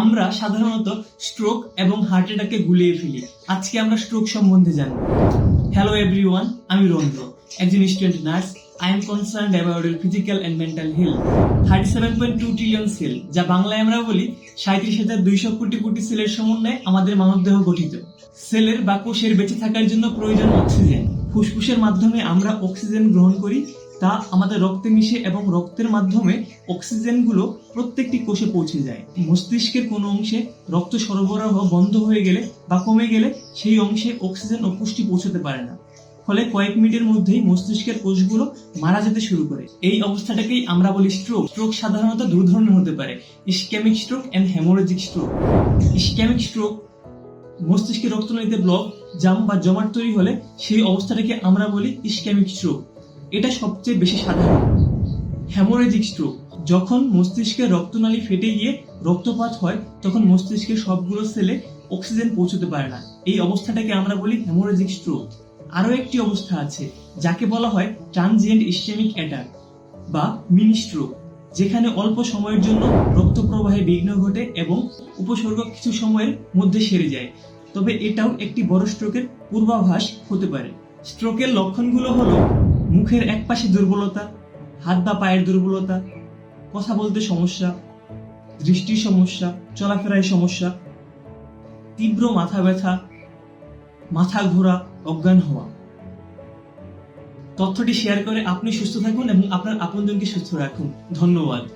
আমরা সাধারণত স্ট্রোক এবং হার্ট অ্যাটাকে গুলিয়ে ফেলি। আজকে আমরা স্ট্রোক সম্বন্ধে জানব। হ্যালো এভরিওয়ান আমি রন্দ্র, একজন student nurse I am concern about physical and mental health thirty seven point two trillion cell যা বাংলায় আমরা বলি সাঁত্রিশ হাজার দুইশো কোটি কোটি সেলের সমন্বয়ে আমাদের মানবদেহ গঠিত। সেলের বা কোষের বেঁচে থাকার জন্য প্রয়োজন অক্সিজেন ফুসফুসের মাধ্যমে আমরা অক্সিজেন গ্রহণ করি তা আমাদের রক্তে মিশে এবং রক্তের মাধ্যমে অক্সিজেনগুলো প্রত্যেকটি কোষে পৌঁছে যায়। মস্তিষ্কের কোনো অংশে রক্ত সরবরাহ বন্ধ হয়ে গেলে বা কমে গেলে সেই অংশে অক্সিজেন ও পুষ্টি পৌঁছতে পারে না। ফলে কয়েক মিনিটের মধ্যেই মস্তিষ্কের কোষগুলো মারা যেতে শুরু করে। এই অবস্থাটাকেই আমরা বলি স্ট্রোক স্ট্রোক সাধারণত দু ধরনের হতে পারে ischemic stroke and hemorrhagic stroke ischemic stroke মস্তিষ্কে রক্তনালীতে ব্লক জাম বা জমাট তৈরি হলে সেই অবস্থাটাকে আমরা বলি ইস্ক্যামিক স্ট্রোক এটা সবচেয়ে বেশি সাধারণ। হ্যামোরেজিক স্ট্রোক যখন মস্তিষ্কের রক্তনালী ফেটে গিয়ে রক্তপাত হয়, তখন মস্তিষ্কের সবগুলো সেলে অক্সিজেন পৌঁছতে পারে না। এই অবস্থাটাকে আমরা বলি হ্যামোরেজিক স্ট্রোক আরও একটি অবস্থা আছে, যাকে বলা হয় ট্রানজিয়েন্ট ইস্কেমিক অ্যাটাক বা মিনি স্ট্রোক যেখানে অল্প সময়ের জন্য রক্ত প্রবাহে বিঘ্ন ঘটে এবং উপসর্গ কিছু সময়ের মধ্যে সেরে যায়। তবে এটাও একটি বড় স্ট্রোকের পূর্বাভাস হতে পারে। স্ট্রোকের লক্ষণগুলো হলো মুখের একপাশে দুর্বলতা, হাত বা পায়ের দুর্বলতা, কথা বলতে সমস্যা, দৃষ্টির সমস্যা, চলাফেরায় সমস্যা, তীব্র মাথা ব্যথা, মাথা ঘোরা, অজ্ঞান হওয়া। তথ্যটি শেয়ার করে আপনি সুস্থ থাকুন এবং আপনার আপনজনকে সুস্থ রাখুন। ধন্যবাদ।